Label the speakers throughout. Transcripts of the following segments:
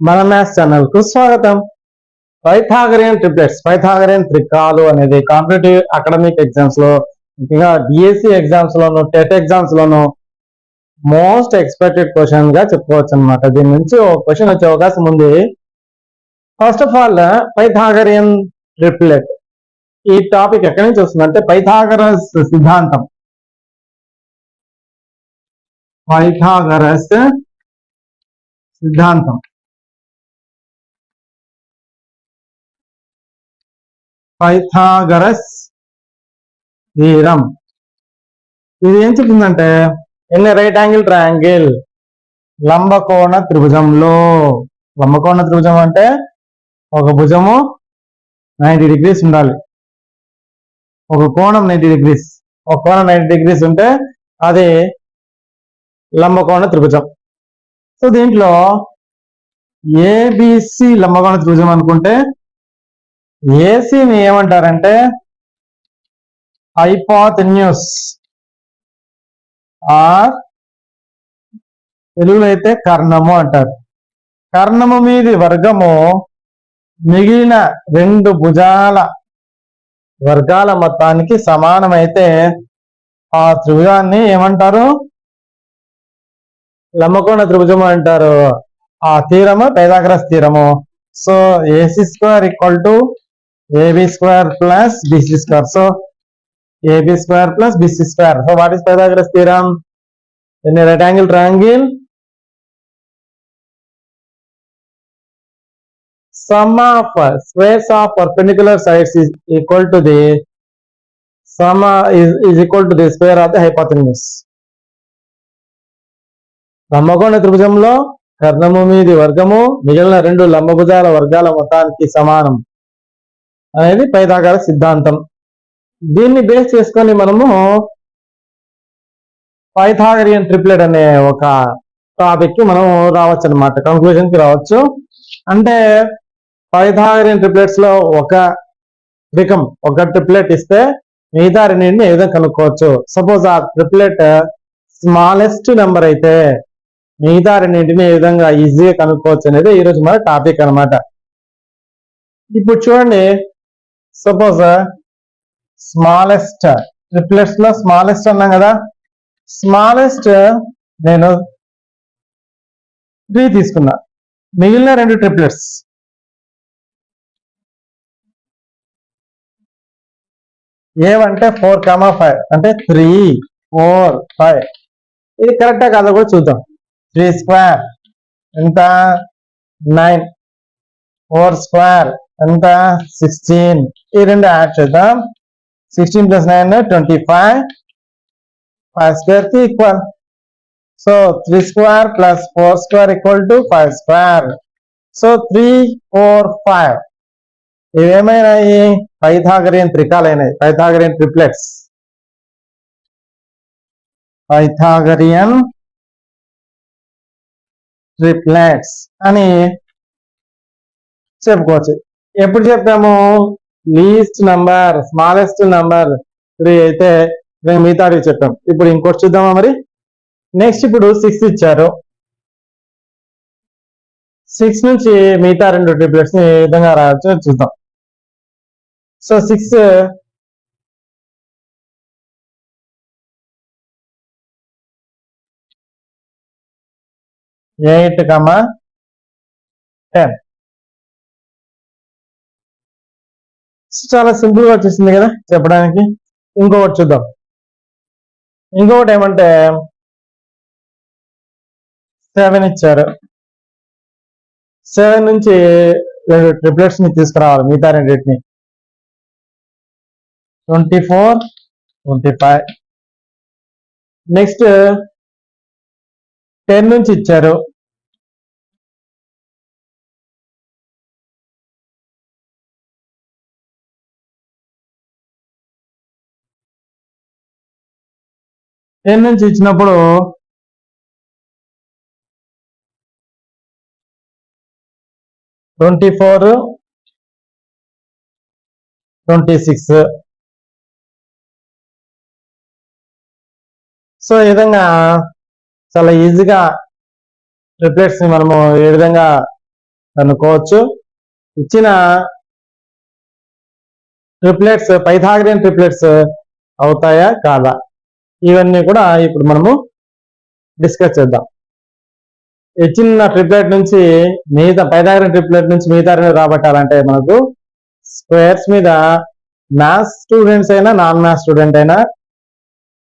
Speaker 1: మన మ్యాథ్స్ ఛానల్కు స్వాగతం. పైథాగరియన్ ట్రిప్లెట్స్ పైథాగరియన్ త్రికాలు అనేది కాంపిటేటివ్ అకాడమిక్ ఎగ్జామ్స్లో ముఖ్యంగా డిఎస్సి ఎగ్జామ్స్ లోను టెట్ ఎగ్జామ్స్ లోను మోస్ట్ ఎక్స్పెక్టెడ్ క్వశ్చన్గా చెప్పుకోవచ్చు అనమాట దీని నుంచి ఒక క్వశ్చన్ వచ్చే అవకాశం ఉంది. First of all Pythagorean triplet ఈ టాపిక్ ఎక్కడి నుంచి వస్తుందంటే పైథాగరస్ సిద్ధాంతం. పైథాగరస్ సిద్ధాంతం. Pythagoras theorem. ఇది ఏం చెప్తుందంటే ఎన్ని రైట్ యాంగిల్ ట్రయాంగిల్ లంబకోణ త్రిభుజంలో. లంబకోణ త్రిభుజం అంటే ఒక భుజము నైంటీ డిగ్రీస్ ఉండాలి. ఒక కోణం నైంటీ డిగ్రీస్ ఒక కోణం నైంటీ డిగ్రీస్ ఉంటే అది లంబకోణ త్రిభుజం. సో దీంట్లో ఏబిసి లంబకోణ త్రిభుజం అనుకుంటే ఏసీని ఏమంటారంటే? హైపాథెన్యూస్ ఆర్ తెలుగులో అయితే కర్ణము అంటారు. కర్ణము మీది వర్గము మిగిలిన రెండు భుజాల వర్గాల మొత్తానికి సమానమైతే ఆ త్రిభుజాన్ని ఏమంటారు? లమ్మకోణ త్రిభుజము అంటారు. ఆ తీరము పైదాగ్రస్ తీరము. So AC square equal to AB square plus BC square so AB square plus BC square so what is Pythagoras theorem in right angle triangle sum of uh, squares of perpendicular sides is equal to the sum uh, is, is equal to the square of the hypotenuse. లంబకోణ త్రిభుజంలో కర్ణము మీది వర్గము మిగిలిన రెండు లంబభుజాల వర్గాల మొత్తానికి సమానం. అనేది పైదాగార సిద్ధాంతం. దీన్ని బేస్ చేసుకొని మనము పైథాగరియన్ ట్రిప్లెట్ అనే ఒక టాపిక్కి మనం రావచ్చు అనమాట కంక్లూజన్కి రావచ్చు. అంటే పైథాగరియన్ ట్రిప్లెట్స్లో ఒక త్రికం ఒక ట్రిప్లెట్ ఇస్తే మిగతా రెండింటిని ఏ విధంగా కనుక్కోవచ్చు? సపోజ్ ఆ ట్రిప్లెట్ స్మాలెస్ట్ నెంబర్ అయితే మిగతా రెండింటిని ఏ విధంగా ఈజీగా కనుక్కోవచ్చు అనేది ఈ రోజు మన టాపిక్ అన్నమాట. ఇప్పుడు చూడండి సపోజ్ స్మాలెస్ట్ ట్రిప్లెట్స్లో స్మాలెస్ట్ అన్నాం కదా. స్మాలెస్ట్ నేను త్రీ తీసుకున్నా. మిగిలిన రెండు ట్రిప్లెట్స్ ఏవంటే ఫోర్ కామా ఫైవ్ అంటే త్రీ ఫోర్ ఫైవ్ ఇది కరెక్టా కాదో కూడా చూద్దాం. త్రీ స్క్వేర్ ఎంత? నైన్ ఫోర్ స్క్వేర్ ఎంత? సిక్స్టీన్ ఈ రెండు యాడ్ చేద్దాం. Sixteen plus nine twenty five five స్క్వేర్కి equal so three square plus four square equal to five square so three four five ఇవేమైనాయి Pythagorean త్రికాలైనాయి పైథాగరియన్ ట్రిప్లెట్స్ పైథాగరియన్ ట్రిప్లెట్స్ అని చెప్పుకోవచ్చు. ఎప్పుడు చెప్పాము? Least number smallest number three అయితే మేము మిగతాడికి చెప్పాం. ఇప్పుడు ఇంకోటి చూద్దామా మరి? నెక్స్ట్ ఇప్పుడు సిక్స్ ఇచ్చారు. సిక్స్ నుంచి మిగతా రెండు ట్రిప్లెట్స్ని ఏ విధంగా రాయొచ్చో చూద్దాం. So six eight comma ten చాలా సింపుల్గా వచ్చేసింది కదా చెప్పడానికి. ఇంకొకటి చూద్దాం. ఇంకొకటి ఏమంటే సెవెన్ ఇచ్చారు. సెవెన్ నుంచి రెండు ట్రిప్లెట్స్ని తీసుకురావాలి మిగతా రెండింటిని. Twenty four twenty five next ten నుంచి ఇచ్చారు. టెన్ నుంచి ఇచ్చినప్పుడు? Twenty four. Twenty six. So ఈ విధంగా చాలా ఈజీగా ట్రిప్లెట్స్ని మనము ఏ విధంగా కనుక్కోవచ్చు ఇచ్చిన ట్రిప్లెట్స్ పైథాగ్రియన్ ట్రిప్లెట్స్ అవుతాయా కాదా? ఇవన్నీ కూడా ఇప్పుడు మనము డిస్కస్ చేద్దాం. ఇచ్చిన ట్రిప్లెట్ నుంచి మిగతా పైదాగిన ట్రిప్లెట్ నుంచి మిగతా రాబట్టాలంటే మనకు స్క్వేర్స్ మీద మ్యాథ్స్ స్టూడెంట్స్ అయినా నాన్ మ్యాథ్స్ స్టూడెంట్ అయినా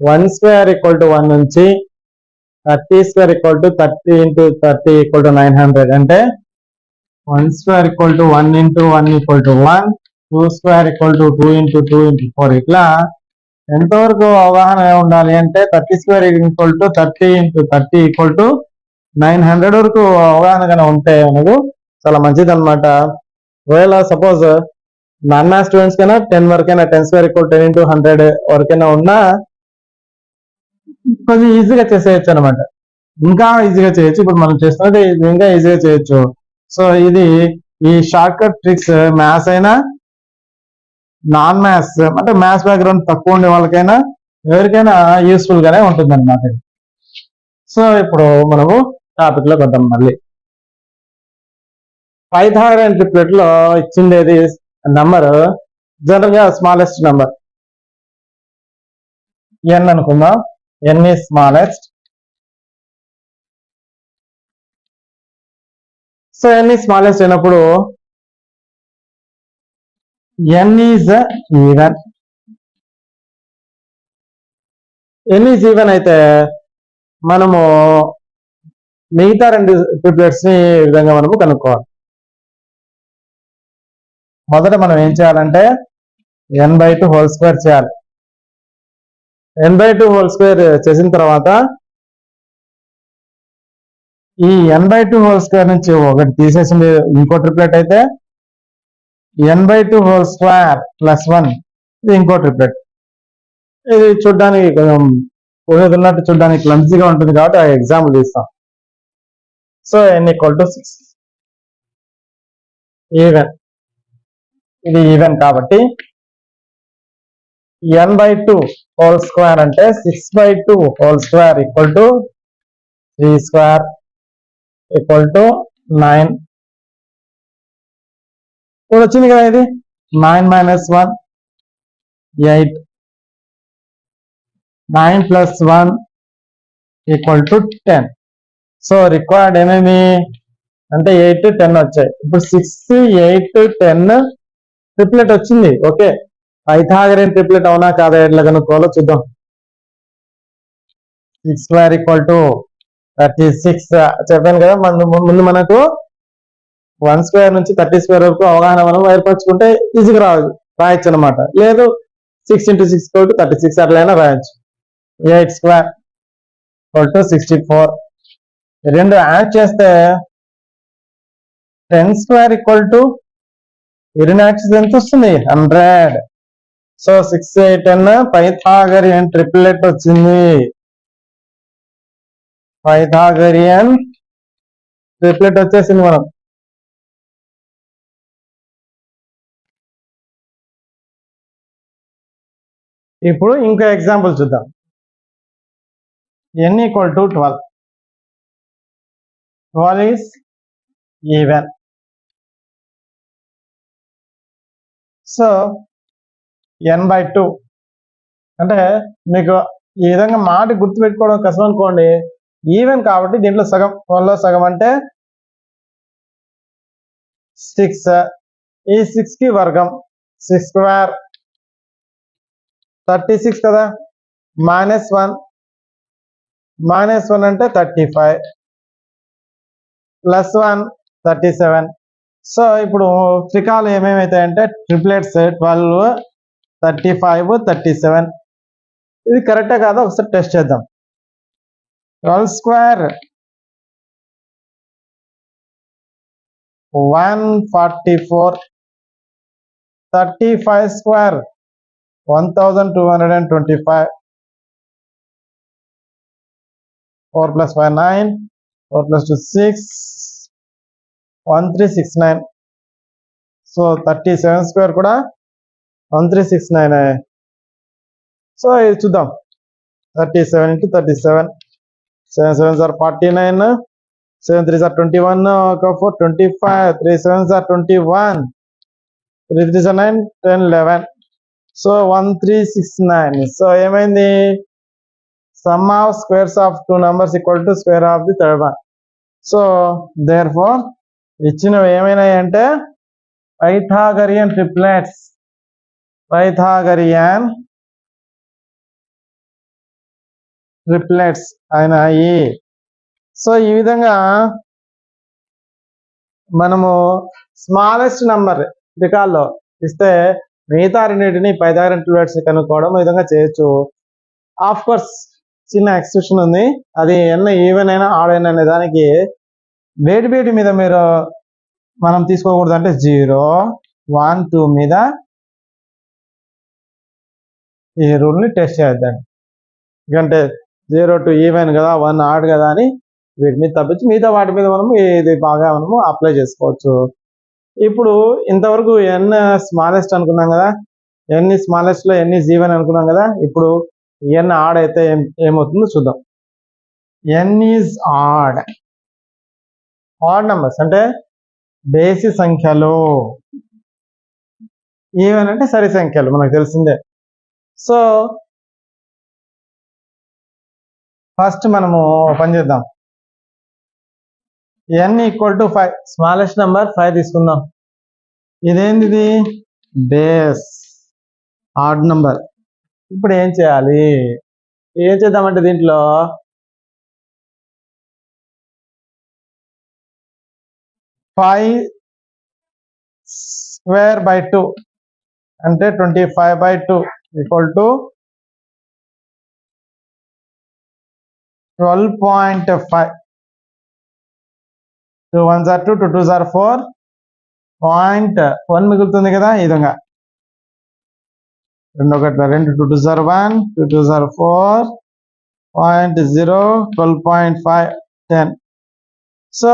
Speaker 1: one square equal to one నుంచి thirty square equal to thirty into thirty equal to nine hundred అంటే one square equal to one into one equal to one two square equal to two into two into four ఇట్లా ఎంతవరకు అవగాహన ఉండాలి అంటే thirty square equal to thirty into thirty equal to nine hundred వరకు అవగాహన కనుక ఉంటే మనకు చాలా మంచిది అనమాట ఒకవేళ సపోజ్ నాన్ స్టూడెంట్స్ కైనా టెన్ వరకైనా ten square equal ten into hundred వరకైనా ఉన్నా కొంచెం ఈజీగా చేసేయచ్చు అనమాట ఇంకా ఈజీగా చేయొచ్చు. ఇప్పుడు మనం చేస్తున్నది ఇంకా ఈజీగా చేయొచ్చు. సో ఇది ఈ షార్ట్ కట్ ట్రిక్స్ మ్యాథ్స్ అయినా నాన్ మ్యాథ్స్ అంటే మ్యాథ్స్ బ్యాక్గ్రౌండ్ తక్కువ ఉండే వాళ్ళకైనా ఎవరికైనా యూస్ఫుల్ గానే ఉంటుంది అనమాట సో ఇప్పుడు మనము టాపిక్లో వద్దాం మళ్ళీ. పైథాగరన్ ట్రిప్లెట్లో ఇచ్చిండేది నంబర్ జనరల్గా స్మాలెస్ట్ నంబర్ ఎన్ అనుకుందాం. ఎన్ ఈ స్మాలెస్ట్ సో ఎన్ ఈ స్మాలెస్ట్ అయినప్పుడు N a even. N is even అయితే మనము మిగతా రెండు ట్రిప్లెట్స్ని ఈ విధంగా మనము కనుక్కోవాలి. మొదట మనం ఏం చేయాలంటే N by two whole square చేయాలి. N by two whole square చేసిన తర్వాత ఈ N by two whole square నుంచి ఒకటి తీసేసింది ఇంకో ట్రిప్లెట్ అయితే N by two whole square plus one ఇది ఇంకో ట్రిప్లెట్ ఇది చూడడానికి కొంచెం ఊహేది ఉన్నట్టు చూడడానికి క్లంజీగా ఉంటుంది కాబట్టి ఆ ఎగ్జాంపుల్ తీస్తాం. So n equal to six even ఇది ఈవెన్ కాబట్టి n by two whole square అంటే six by two whole square equal to three square equal to nine ఇప్పుడు వచ్చింది కదా ఇది? Nine minus one eight nine plus one equal to ten so required ఏమేమి అంటే eight ten వచ్చాయి. ఇప్పుడు six eight ten triplet వచ్చింది. ఓకే పైథాగరేన్ ట్రిప్లెట్ అవునా కాదా? ఎట్లా కనుక్కోవాలో చూద్దాం. Six square equal to thirty six చెప్పాను కదా ముందు మనకు వన్ స్క్వేర్ నుంచి థర్టీ స్క్వేర్ వరకు అవగాహన మనం ఏర్పరచుకుంటే ఈజీగా రావచ్చు రాయొచ్చు అనమాట లేదు six into six to thirty six అట్లయినా రాయొచ్చు. Eight square equal to sixty four రెండు యాడ్ చేస్తే టెన్ స్క్వేర్ ఈక్వల్ టు ఈ యాక్సెస్ ఎంత వస్తుంది? Hundred so six eight ten Pythagorean triplet వచ్చింది. పైథాగరియన్ ట్రిప్లెట్ వచ్చేసింది మనం. ఇప్పుడు ఇంకో ఎగ్జాంపుల్ చూద్దాం. N equal to twelve twelve is even so n by two అంటే మీకు ఈ విధంగా మాట గుర్తుపెట్టుకోవడం కష్టం అనుకోండి. ఈవెన్ కాబట్టి దీంట్లో సగం ట్వెల్వ్లో సగం అంటే సిక్స్ ఈ సిక్స్కి వర్గం. సిక్స్ స్క్వేర్ థర్టీ సిక్స్ కదా? Minus one. మైనస్ వన్ అంటే thirty five. Plus one thirty seven. So ఇప్పుడు త్రికాలు ఏమేమి అవుతాయంటే triplets twelve thirty five thirty seven. ఇది కరెక్టే కాదా? ఒకసారి టెస్ట్ చేద్దాం. Twelve square one forty four. Thirty five square one thousand two hundred and twenty five four plus five nine four plus two six one three six nine so thirty seven square కూడా one three six nine so ఇది చూద్దాం. Thirty seven into thirty seven seven seven are forty nine seven three are twenty one ఒక four twenty five three seven are twenty one three three are nine ten eleven so one three six nine so ఏమైంది? Sum of squares of two numbers equal to square of the third one so therefore ఇచ్చినవి ఏమైనాయంటే Pythagorean triplets Pythagorean triplets అయినాయి. So ఈ విధంగా మనము smallest number రికాల్లో ఇస్తే మిగతా రెండింటిని పైథాగరియన్ ట్రిప్లెట్స్ కనుక్కోవడం ఈ విధంగా చేయొచ్చు. ఆఫ్ కోర్స్ చిన్న ఎక్స్ప్రెషన్ ఉంది. అది ఎన్న ఈవెన్ అయినా ఆడైనా అనే దానికి వేటి వేటి మీద మీరు మనం తీసుకోకూడదు అంటే జీరో వన్ టూ మీద ఈ రూల్ని టెస్ట్ చేద్దండి ఎందుకంటే జీరో టు ఈవెన్ కదా వన్ ఆడ్ కదా అని వీటి మీద తప్పించి మిగతా వాటి మీద మనము ఇది బాగా మనము అప్లై చేసుకోవచ్చు. ఇప్పుడు ఇంతవరకు ఎన్ స్మాలెస్ట్ అనుకున్నాం కదా ఎన్ని స్మాలెస్ట్లో ఎన్ని జీవన్ అనుకున్నాం కదా ఇప్పుడు ఎన్ ఆడ్ అయితే ఏం ఏమవుతుందో చూద్దాం. N is odd. Odd numbers అంటే బేసి సంఖ్యలు. ఈవెన్ అంటే సరి సంఖ్యలు మనకు తెలిసిందే. సో ఫస్ట్ మనము పని చేద్దాం. N equal to five smallest number five తీసుకుందాం. ఇదేంటిది? బేస్ ఆడ్ నంబర్ ఇప్పుడు ఏం చేయాలి? ఏం చేద్దామంటే దీంట్లో ఫైవ్ స్క్వేర్ బై టూ అంటే twenty five by two equal to twelve point five two one sir two two two sir four point one మిగులుతుంది కదా ఈ విధంగా. రెండు ఒకటి రెండు two two sir one two two sir four point zero twelve point five ten so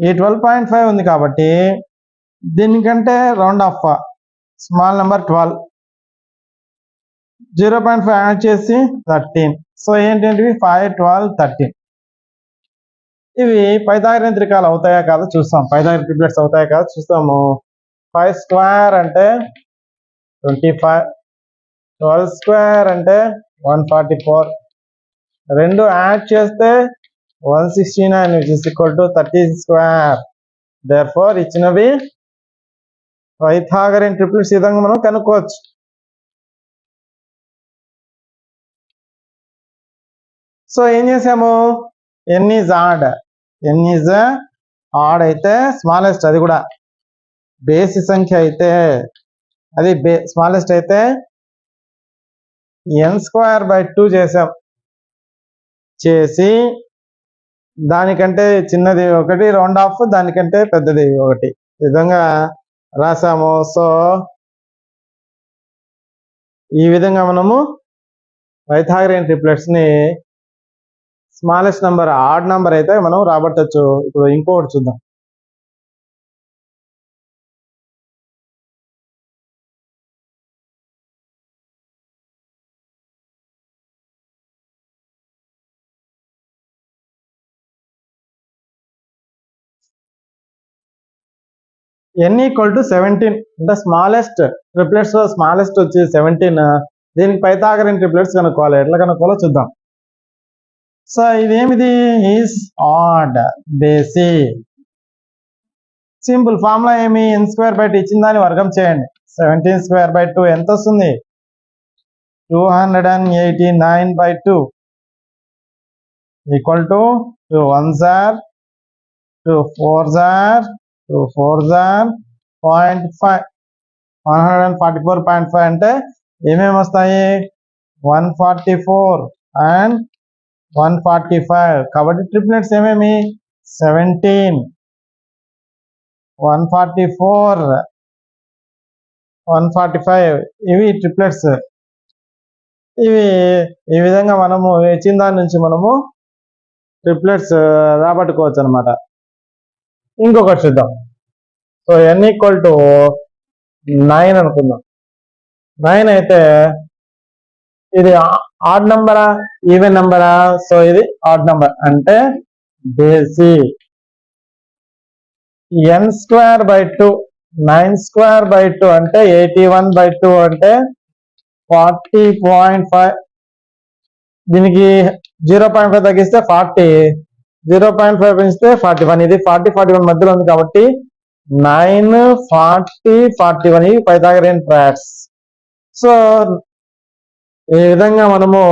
Speaker 1: ఈ twelve point five ఉంది కాబట్టి దీనికంటే round off small number twelve zero point five add చేసి థర్టీన్ సో ఏంటంటే ఫైవ్ ట్వెల్వ్ థర్టీన్ ఇవి Pythagorean అవుతాయా కాదో చూస్తాం. పైథాగరన్ ట్రిప్లెట్స్ అవుతాయా కాదో చూస్తాము. ఫైవ్ స్క్వేర్ అంటే ట్వంటీ ఫైవ్ ట్వెల్వ్ స్క్వేర్ అంటే వన్ ఫార్టీ ఫోర్. రెండు యాడ్ చేస్తే one sixty nine which is equal to thirty square. Therefore ఇచ్చినవి పైథాగరన్ ట్రిప్లెట్స్ విధంగా మనం కనుక్కోవచ్చు. సో ఏం చేసాము? N is odd n is odd అయితే స్మాలెస్ట్ అది కూడా. బేసి సంఖ్య అయితే అది బే స్మాలెస్ట్ అయితే ఎన్ స్క్వేర్ బై టూ చేసాం చేసి దానికంటే చిన్నది ఒకటి రౌండ్ ఆఫ్ దానికంటే పెద్దది ఒకటి. ఈ విధంగా రాసాము. సో ఈ విధంగా మనము పైథాగరియన్ ట్రిప్లెట్స్ని స్మాలెస్ట్ నంబర్ ఆడ్ నంబర్ అయితే మనం రాబట్టచ్చు. ఇప్పుడు ఇంకొకటి చూద్దాం. ఎన్ ఈక్వల్ టు సెవెంటీన్ అంటే స్మాలెస్ట్ ట్రిప్లెట్స్ స్మాలెస్ట్ వచ్చి సెవెంటీన్ దీనికి పైతాగరిన్ ట్రిప్లెట్స్ కనుక్కోవాలి. ఎట్లా కనుక్కోవాలో చూద్దాం. సో ఇదేమిది? ఈస్ ఆడ్ బేసి సింపుల్ ఫార్ములా ఏమి? ఎన్ స్క్వేర్ బై టూ ఇచ్చిన దాన్ని వర్గం చేయండి. సెవెంటీన్ స్క్వేర్ బై టూ ఎంత వస్తుంది? Two hundred and eighty nine by two equal to two one are two four are two four are point five one hundred and forty four point five అంటే ఏమేమి వస్తాయి? One forty four and one forty five కాబట్టి triplets ఏమేమి? Seventeen one forty four one forty five ఇవి triplets. ఇవి ఈ విధంగా మనము ఇచ్చిన దాని నుంచి మనము ట్రిప్లెట్స్ రాబట్టుకోవచ్చు అనమాట ఇంకొకటి చూద్దాం. So n equal to nine అనుకుందాం. నైన్ అయితే ఇది ఆడ్ నంబరా ఈవెన్ నంబరా సో ఇది ఆడ్ నంబర్ అంటే బేసి n square by two nine square by two అంటే ఎయిటీ వన్ బై టూ అంటే ఫార్టీ పాయింట్ ఫైవ్ దీనికి జీరో పాయింట్ ఫైవ్ తగ్గిస్తే ఫార్టీ జీరో పాయింట్ ఫైవ్ పెంచితే ఫార్టీ వన్ ఇది ఫార్టీ ఫార్టీ వన్ మధ్యలో ఉంది కాబట్టి నైన్ ఫార్టీ ఫార్టీ వన్ ఇవి పైథాగరియన్ ట్రాక్స్ సో ఈ విధంగా మనము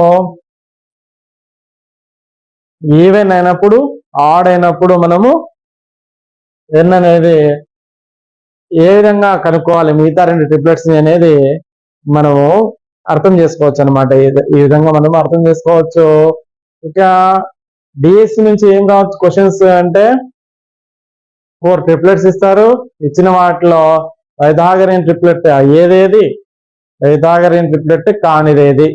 Speaker 1: ఈవెన్ అయినప్పుడు ఆడ్ అయినప్పుడు మనము ఎన్ అనేది ఏ విధంగా కనుక్కోవాలి? మిగతా రెండు ట్రిప్లెట్స్ అనేది మనము అర్థం చేసుకోవచ్చు అనమాట ఈ విధంగా మనం అర్థం చేసుకోవచ్చు. ఇంకా డిఎస్సి నుంచి ఏం కావచ్చు? క్వశ్చన్స్ అంటే ఫోర్ ట్రిప్లెట్స్ ఇస్తారు. ఇచ్చిన వాటిలో వైదాగరియన్ ట్రిప్లెట్ ఏదేది వైదాగరియన్ ట్రిప్లెట్ కానిదేది.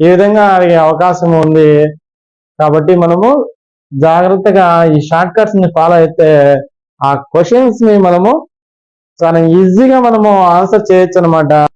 Speaker 1: ఈ విధంగా అడిగే అవకాశం ఉంది. కాబట్టి మనము జాగ్రత్తగా ఈ షార్ట్ కట్స్ని ఫాలో అయితే ఆ క్వశ్చన్స్ని మనము చాలా ఈజీగా మనము ఆన్సర్ చేయొచ్చు అనమాట